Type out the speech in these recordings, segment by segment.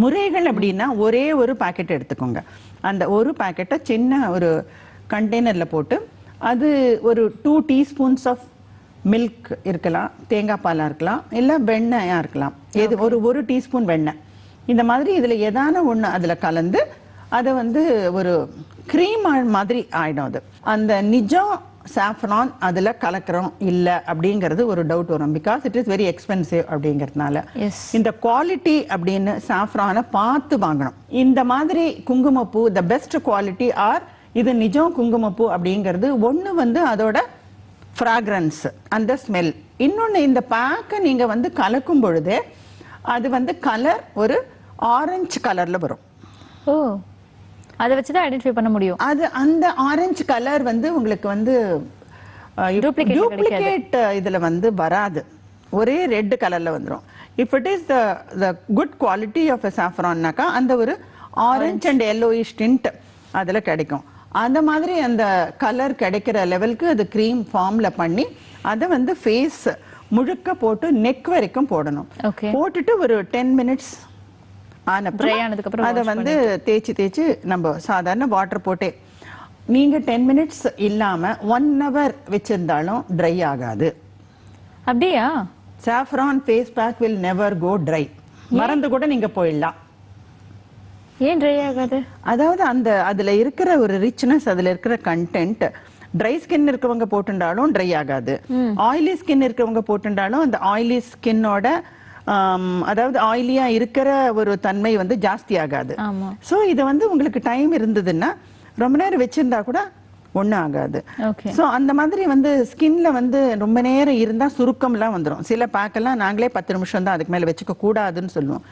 முறைகள் அப்படின்னா ஒரே ஒரு பாக்கெட் எடுத்துக்கோங்க. அந்த ஒரு பாக்கெட்டை சின்ன ஒரு கண்டெய்னர்ல போட்டு அது ஒரு டூ டீஸ்பூன்ஸ் ஆஃப் மில்க் இருக்கலாம் தேங்காய் பாலா இருக்கலாம் இல்ல வெண்ணெயா இருக்கலாம். எது ஒரு ஒரு டீஸ்பூன் வெண்ணெய் இந்த மாதிரி இதுல ஏதான ஒண்ணு அதுல கலந்து அதை வந்து ஒரு க்ரீம் மாதிரி ஆயிடும் அது. அந்த நிஜம் சாஃப்ரான் அதுல கலக்கிறோம். இல்ல அப்படிங்கிறது ஒரு டவுட் வரும். Because it is very expensive அப்படிங்கிறதுனால. இந்த குவாலிட்டி அப்படின்னு சாஃப்ரானை பார்த்து வாங்கணும். இந்த மாதிரி குங்குமப்பூ த பெஸ்ட் குவாலிட்டி ஆர் இது நிஜம் குங்குமப்பூ அப்படிங்கிறது. ஒண்ணு வந்து அதோட ஃப்ராக்ரன்ஸ் அந்த ஸ்மெல் இன்னொன்னு இந்த பேக்கை நீங்க வந்து கலக்கும் பொழுதே அது வந்து கலர் ஒரு ஆரஞ்சு கலர்ல வரும். ஓ. அதை வச்சு தான் ஐடென்டிஃபை பண்ண முடியும். அது அந்த ஆரஞ்சு கலர் வந்து உங்களுக்கு வந்து டூப்ளிகேட் இதுல வந்து வராது. ஒரே ரெட் கலர்ல வந்துரும். If it is the the good quality of சாஃப்ரான்னாக்கா அந்த ஒரு ஆரஞ்சு அண்ட் yellowish tint அதுல கிடைக்கும். அந்த மாதிரி அந்த கலர் கிடைக்கிற லெவலுக்கு அது க்ரீம் ஃபார்ம்ல பண்ணி அதை வந்து ஃபேஸ் முழுக்க போட்டு நெக் வரைக்கும் போடணும். போட்டுட்டு ஒரு டென் மினிட்ஸ் ஆனப்புறம் அதை வந்து தேய்ச்சி தேய்ச்சி நம்ம சாதாரண வாட்டர் போட்டே. நீங்க டென் மினிட்ஸ் இல்லாம ஒன் ஹவர் வச்சிருந்தாலும் ட்ரை ஆகாது. அப்படியா? Saffron face pack will never go dry மறந்து கூட நீங்க போயிடலாம். ஏன் ட்ரை ஆகாது? அதாவது அந்த அதுல இருக்கிற ஒரு ரிச்னஸ் அதுல இருக்கிற கண்டென்ட் ட்ரை ஸ்கின் இருக்கவங்க போட்டுண்டாலும் ட்ரை ஆகாது. ஆயிலி ஸ்கின் இருக்கவங்க போட்டுண்டாலும் அந்த ஆயிலி ஸ்கின்னோட அதாவது ஆயிலியா இருக்கிற ஒரு தன்மை வந்து ஜாஸ்தி ஆகாது சோ இது வந்து உங்களுக்கு டைம் இருந்ததுன்னா ரொம்ப நேரம் வச்சிருந்தா கூட ஒண்ணும் ஆகாது. சோ அந்த மாதிரி வந்து ஸ்கின்ல வந்து ரொம்ப நேரம் இருந்தா சுருக்கம்லாம் வந்துரும். சில பேக் எல்லாம் நாங்களே பத்து நிமிஷம் தான் அதுக்கு மேல வச்சுக்க கூடாதுன்னு சொல்லுவோம்.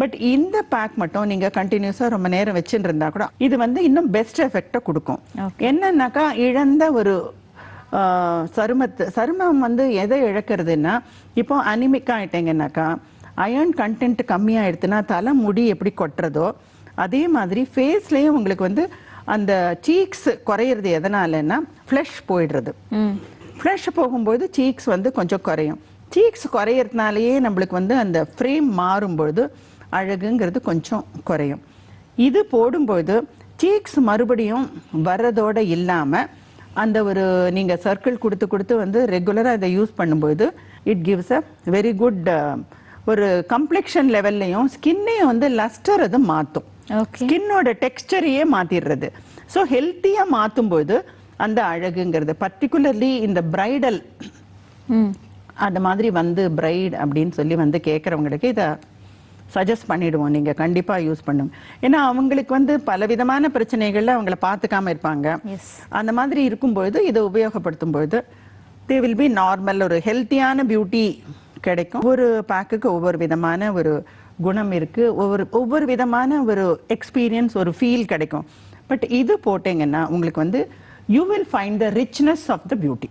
பட் இந்த பேக் மட்டும் நீங்க கண்டினியூஸா ரொம்ப நேரம் வச்சுட்டு இருந்தா கூட இது வந்து இன்னும் பெஸ்ட் எஃபெக்ட கொடுக்கும். என்னன்னாக்கா இழந்த ஒரு சருமத்து சருமம் வந்து எதை இழக்கிறதுன்னா இப்போ அனிமிக் ஆயிட்டீங்கன்னாக்கா அயர்ன் கண்டென்ட் கம்மியாயிடுதுன்னா தலை முடி எப்படி கொட்டுறதோ அதே மாதிரி ஃபேஸ்லயும் உங்களுக்கு வந்து அந்த சீக்ஸ் குறையிறது எதனாலன்னா ஃப்ளஷ் போயிடுறது. ஃப்ளஷ் போகும்போது சீக்ஸ் வந்து கொஞ்சம் குறையும். சீக்ஸ் குறையறதுனாலயே நம்மளுக்கு வந்து அந்த ஃப்ரேம் மாறும்பொழுது அழகுங்கிறது கொஞ்சம் குறையும். இது போடும்போது சீக்ஸ் மறுபடியும் வர்றதோட இல்லாம அந்த ஒரு நீங்க சர்க்கிள் கொடுத்து கொடுத்து வந்து ரெகுலரா இதை யூஸ் பண்ணும்போது it gives a very good ஒரு கம்ப்ளெக்ஷன் லெவல்லையும் ஸ்கின்னையும் வந்து லஸ்டர் அது மாத்தும். ஓகே ஸ்கின்னோட டெக்ஸ்டரையே மாத்திடுறது ஸோ ஹெல்த்தியா மாத்தும்போது அந்த அழகுங்கிறது பர்டிகுலர்லி இந்த பிரைடல் அந்த மாதிரி வந்து பிரைட் அப்படின்னு சொல்லி வந்து கேட்குறவங்களுக்கு இதை சஜஸ்ட் பண்ணிடுவோம். நீங்க கண்டிப்பா யூஸ் பண்ணுங்க. ஏன்னா அவங்களுக்கு வந்து பலவிதமான பிரச்சனைகள்ல அவங்கள பார்த்துக்காம இருப்பாங்க. அந்த மாதிரி இருக்கும்பொழுது இதை உபயோகப்படுத்தும் பொழுது தே வில் பி நார்மல் ஒரு ஹெல்த்தியான பியூட்டி கிடைக்கும். ஒவ்வொரு பேக்குக்கு ஒவ்வொரு விதமான ஒரு குணம் இருக்கு. ஒவ்வொரு ஒவ்வொரு விதமான ஒரு எக்ஸ்பீரியன்ஸ் ஒரு ஃபீல் கிடைக்கும். பட் இது போட்டீங்கன்னா உங்களுக்கு வந்து you will find the richness of the beauty